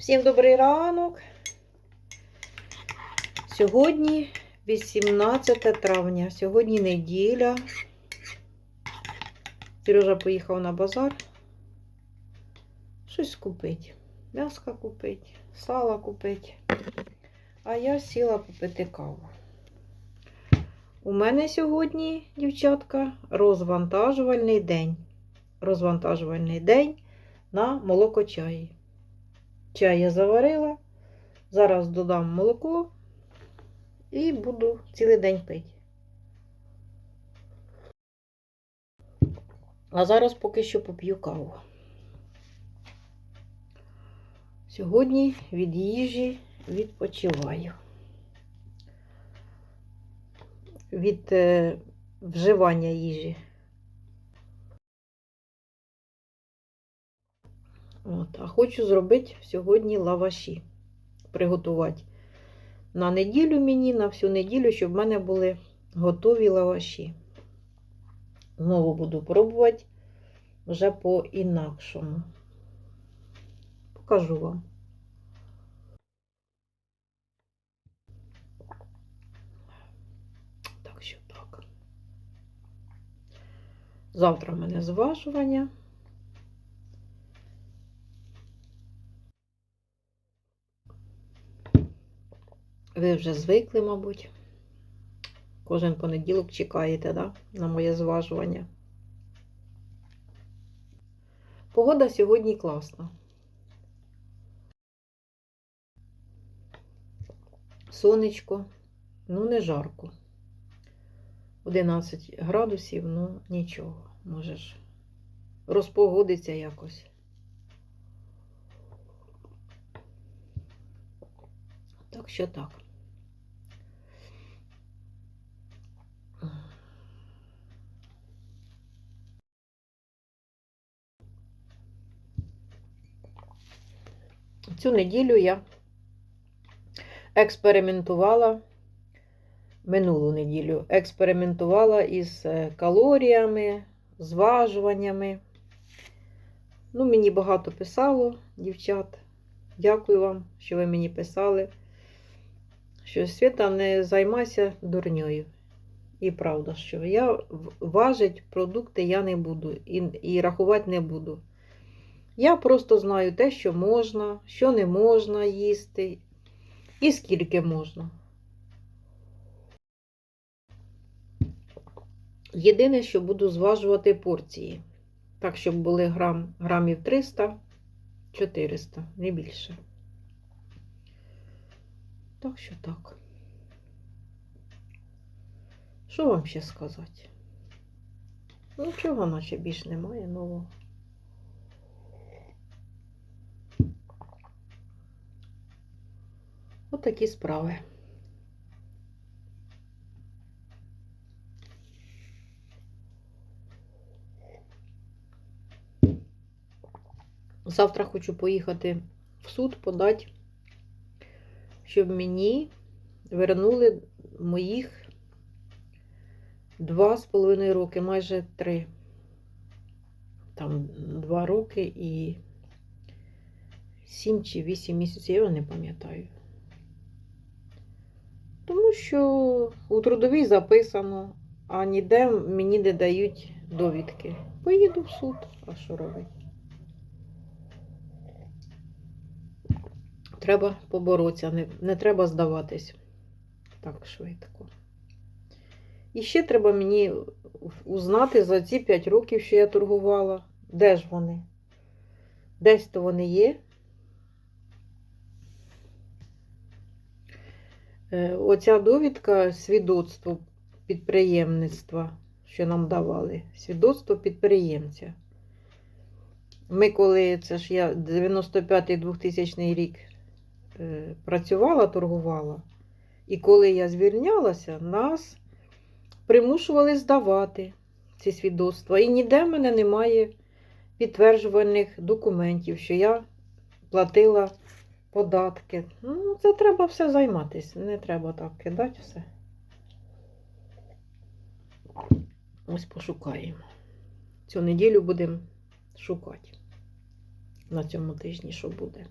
Всім добрий ранок. Сьогодні 18 травня, сьогодні неділя. Сережа поїхав на базар. Щось купить. М'яска купить, сала купить. А я сіла попити каву. У мене сьогодні, дівчатка, розвантажувальний день. Розвантажувальний день на молокочаї. Чай я заварила. Зараз додам молоко і буду цілий день пити. А зараз поки що поп'ю каву. Сьогодні від їжі відпочиваю. Від е, вживання їжі. От, а хочу зробити сьогодні лаваші. Приготувати на неділю мені, на всю неділю, щоб в мене були готові лаваші. Знову буду пробувати вже по-інакшому. Покажу вам. Так що так. Завтра в мене зважування. Ви вже звикли, мабуть. Кожен понеділок чекаєте, да? на моє зважування. Погода сьогодні класна. Сонечко, ну не жарко. 11 градусів, ну нічого, можеш розпогодиться якось. Так що так. Цю неділю я експериментувала минулу неділю, експериментувала із е, калоріями, зважуваннями. Ну, мені багато писало, дівчат. Дякую вам, що ви мені писали. Що Свята не займайся дурньою. І правда, що я важить продукти я не буду і, і рахувати не буду. Я просто знаю те, що можна, що не можна їсти, і скільки можна. Єдине, що буду зважувати порції. Так, щоб були грам, грамів 300, 400, не більше. Так що так. Що вам ще сказати? Нічого, наче більш немає нового. Отакі справи. Завтра хочу поїхати в суд подати, щоб мені вернули моїх два з половиною роки, майже три. Там два роки і сім чи вісім місяців, я не пам'ятаю. Що у трудовій записано, а ніде мені не дають довідки. Поїду в суд, а що робити? Треба поборотися, не, не треба здаватись так швидко. І ще треба мені узнати за ці 5 років, що я торгувала, де ж вони? Десь то вони є. Оця довідка свідоцтво підприємництва, що нам давали. Свідоцтво підприємця. Ми, коли це ж я 95-2000 рік е, працювала, торгувала, і коли я звільнялася, нас примушували здавати ці свідоцтва. І ніде в мене немає підтверджувальних документів, що я платила податки. Ну, це треба все займатися. Не треба так кидати все. Ось пошукаємо. Цю неділю будемо шукати. На цьому тижні що буде.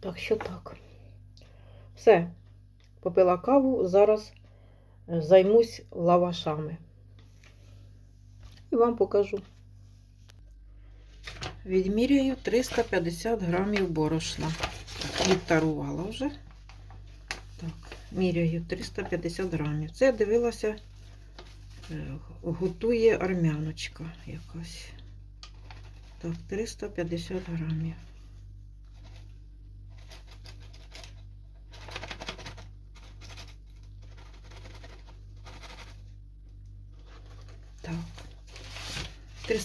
Так що так. Все, попила каву, зараз е, займусь лавашами. І вам покажу. Відміряю 350 грамів борошна. Відтарувала вже. Так, міряю 350 грамів. Це я дивилася, е, готує армяночка якась. Так, 350 грамів. Так.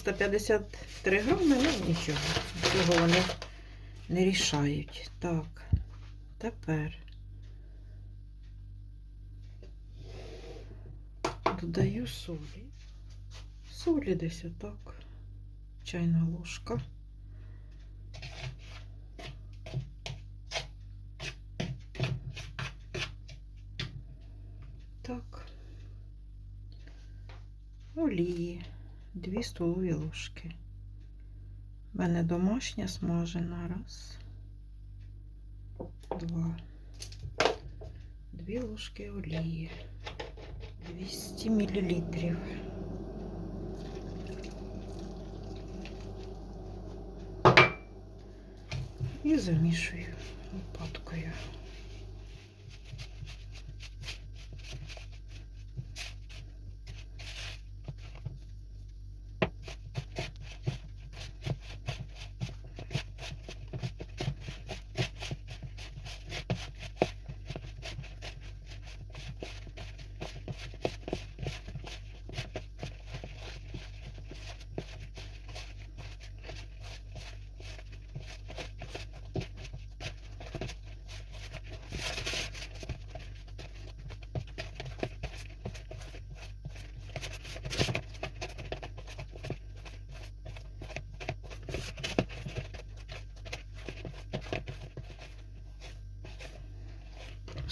353 грами, ну нічого. Цього вони не рішають. Так, тепер додаю солі. Солі десь отак. Чайна ложка. Так. Олії. Дві столові ложки. У мене домашня смажена. Раз. Два. Дві ложки олії. 200 мілілітрів. І замішую лопаткою.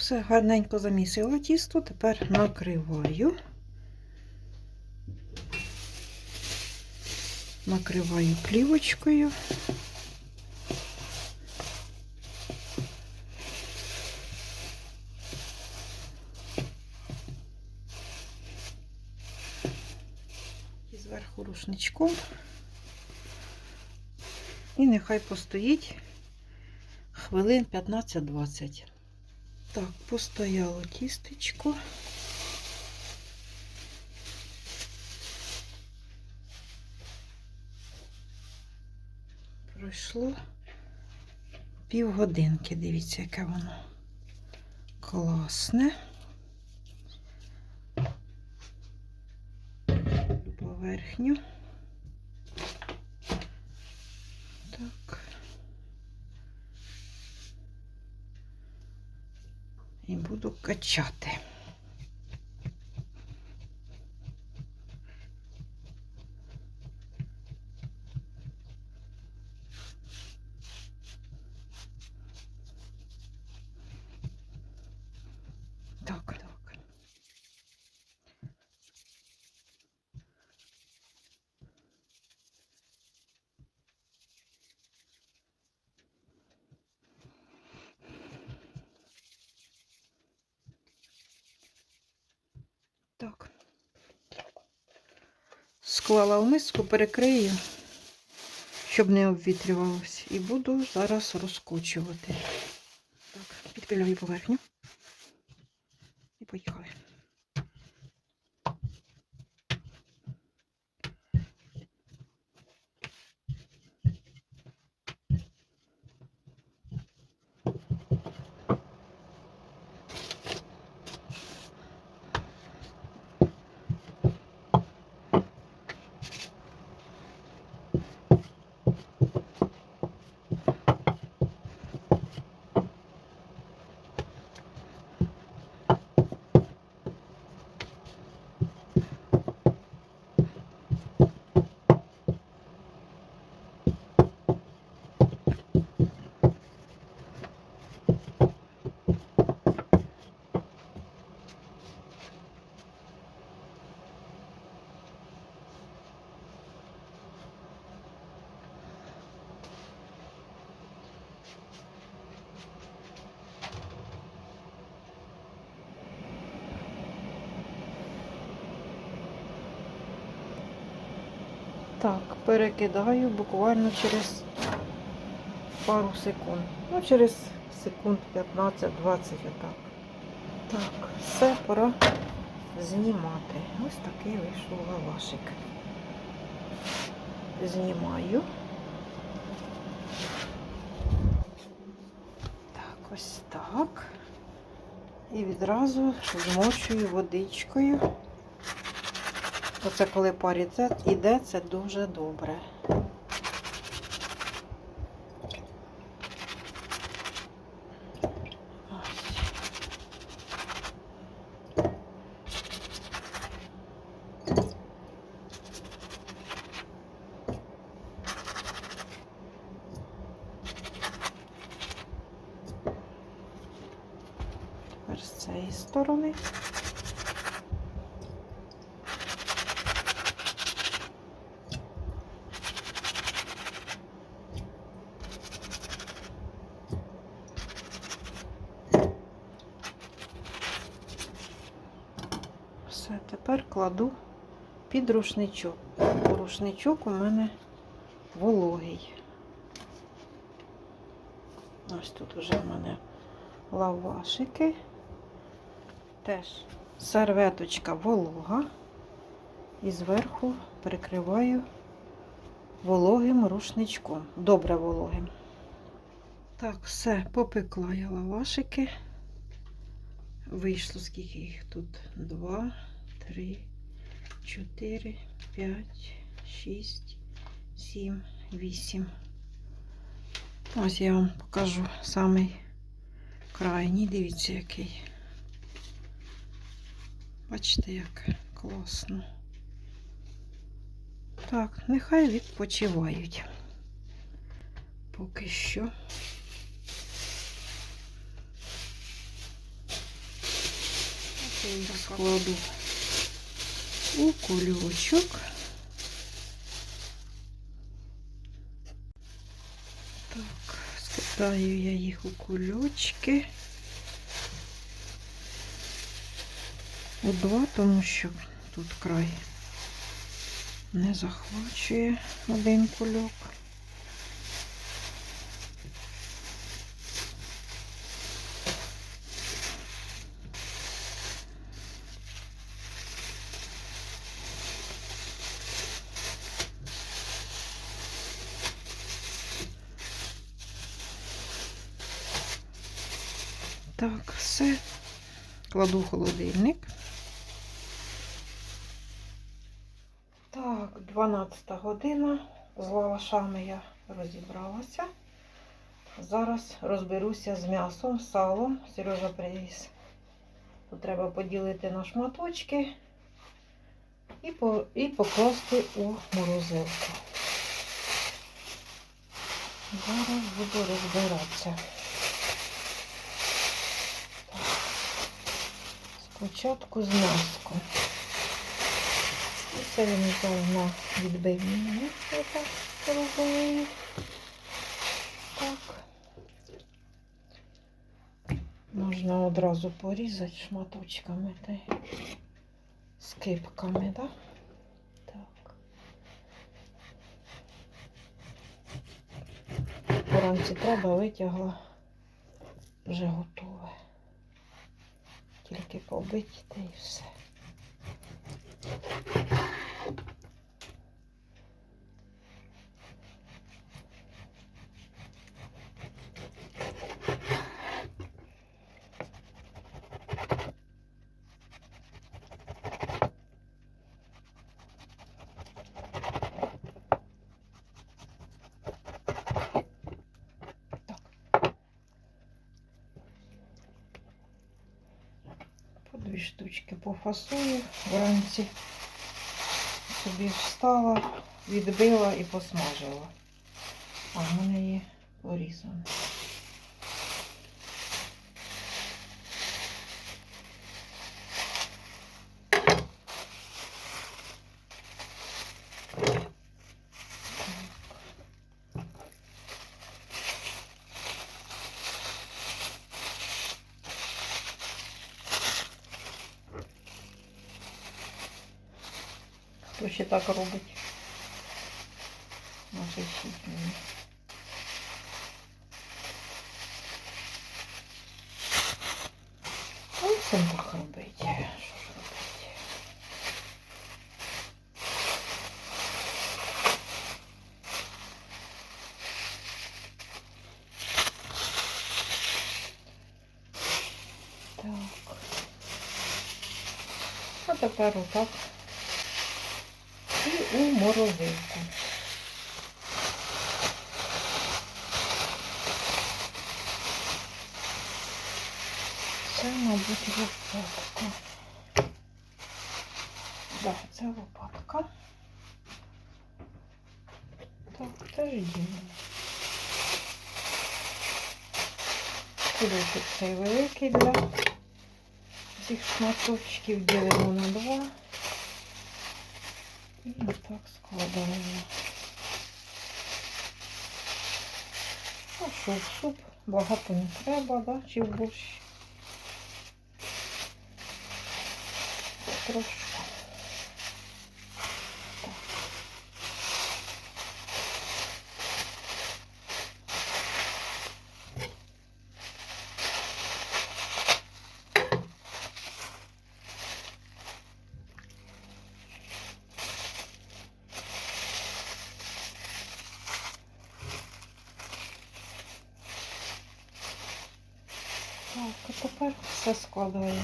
Все гарненько замісила тісто, тепер накриваю. Накриваю плівочкою. І зверху рушничком. І нехай постоїть хвилин 15-20. Так, постояло тістечко. Пройшло півгодинки. Дивіться, яке воно класне. Поверхню. Так. І буду качати. Так, так. Так. Склала в миску, перекрию, щоб не обвітрювалося. І буду зараз розкочувати. Так, підпиляю поверхню. Так, перекидаю буквально через пару секунд. Ну, через секунд 15-20 отак. Так, все, пора знімати. Ось такий вийшов лавашик. Знімаю. Так, ось так. І відразу змочую водичкою. Оце коли парі іде, це дуже добре. З цієї сторони. Все, тепер кладу під рушничок. Рушничок у мене вологий. Ось тут вже в мене лавашики. Теж серветочка волога. І зверху прикриваю вологим рушничком. Добре вологим. Так, все, попекла я лавашики. Вийшло скільки їх тут? Два, три, чотири, п'ять, шість, сім, вісім. Ось я вам покажу самий крайній. Дивіться, який. Бачите, як класно. Так, нехай відпочивають. Поки що. Складу у кульочок. Так, складаю я їх у кульочки. У два, тому що тут край не захвачує один кульок. Так, все. Кладу в холодильник. Так, 12 година. З лавашами я розібралася. Зараз розберуся з м'ясом, салом. Сережа привіз. Тут треба поділити на шматочки і, по, і покласти у морозилку. Зараз буду розбиратися. Спочатку з м'яском. І це він на відбивні. Я так розумію. Так. Можна одразу порізати шматочками та скипками, да? так? Вранці треба витягла, вже готове. Тільки побити та і все. Дві штучки пофасую. Вранці собі встала, відбила і посмажила. А в мене є порізане. Хто ще так робить? Напишіть мені. Ну, це так робить. Що ж робить? Так. А тепер отак. Морозилку. Це, мабуть, лопатка. Так, це лопатка. Так, теж ділимо. Кулечок цей великий для цих шматочків ділимо на два. І отак складаємо. А що, в суп багато не треба, да? Чи в борщ? Трошки. Так. Тепер все складаю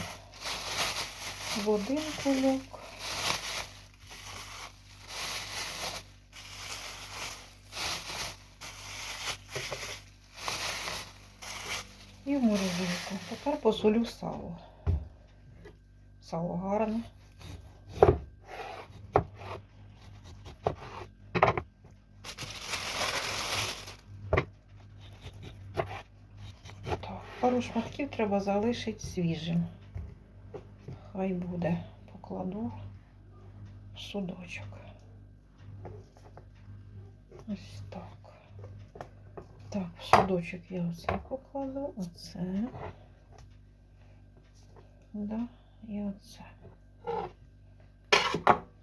в один кульок. І в морозилку. Тепер посолю сало. Сало гарне. Так, пару шматків треба залишити свіжим. Хай буде. Покладу судочок. Ось так. Так, судочок я оце покладу, оце. Да, і оце.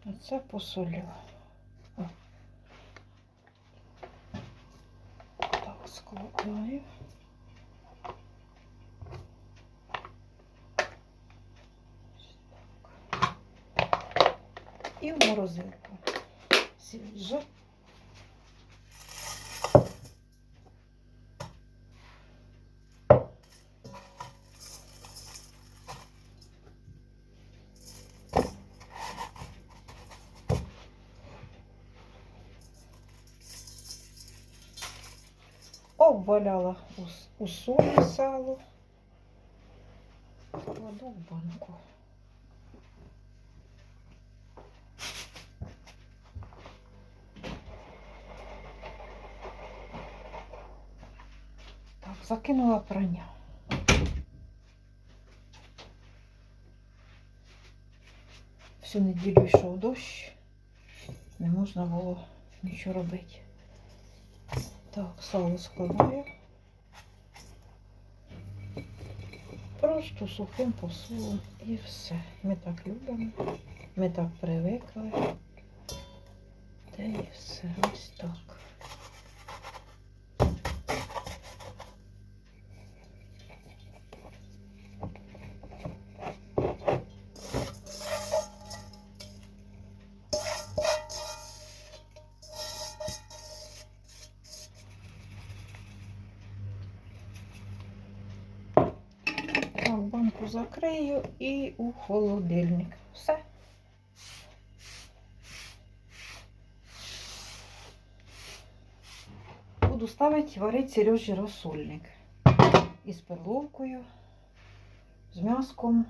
Оце посолю. Так, складаю. І в морозилку. Свіже. Обваляла у солі сало. Кладу в банку. Так, закинула прання. Всю неділю йшов дощ, не можна було нічого робити. Так, сало складаю. Просто сухим посолом і все. Ми так любимо, ми так привикли. Та і все ось так. Так, банку закрию і у холодильник. Все. Буду ставити варити Сережі розсольник. Із перловкою, з м'яском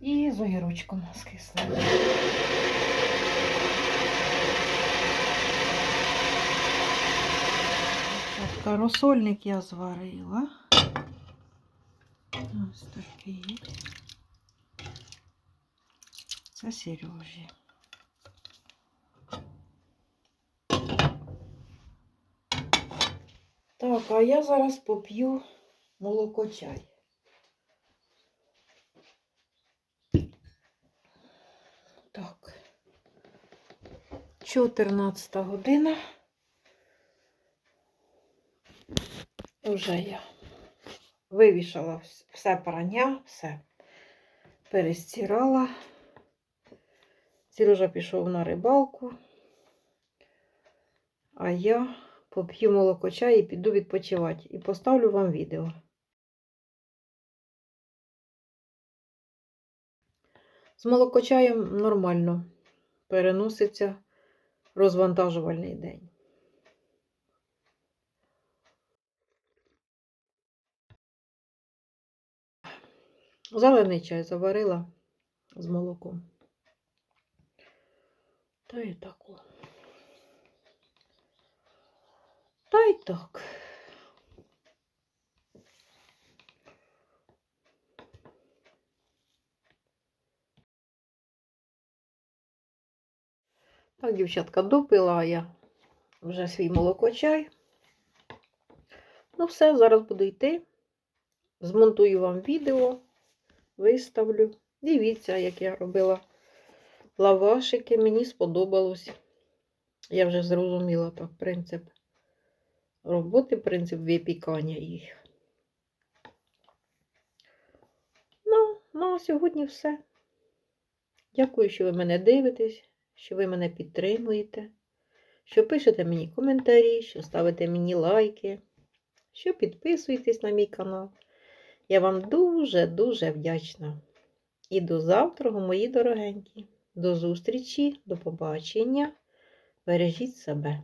і з огірочком з кислим. Розсольник я зварила. Ось такий. Це Сережі. Так, а я зараз поп'ю молоко чай. Так. 14 година. Вже я вивішала все прання, все перестирала. Сережа пішов на рибалку, а я поп'ю молоко чаю і піду відпочивати. І поставлю вам відео. З молокочаєм нормально переноситься розвантажувальний день. Зелений чай заварила з молоком. Та й так. Та й так. Так, дівчатка, допила я вже свій молокочай. Ну, все, зараз буду йти. Змонтую вам відео, виставлю. Дивіться, як я робила лавашики. Мені сподобалось. Я вже зрозуміла так принцип роботи, принцип випікання їх. Ну, ну, а сьогодні все. Дякую, що ви мене дивитесь, що ви мене підтримуєте, що пишете мені коментарі, що ставите мені лайки, що підписуєтесь на мій канал. Я вам дуже-дуже вдячна. І до завтра, мої дорогенькі. До зустрічі, до побачення. Бережіть себе.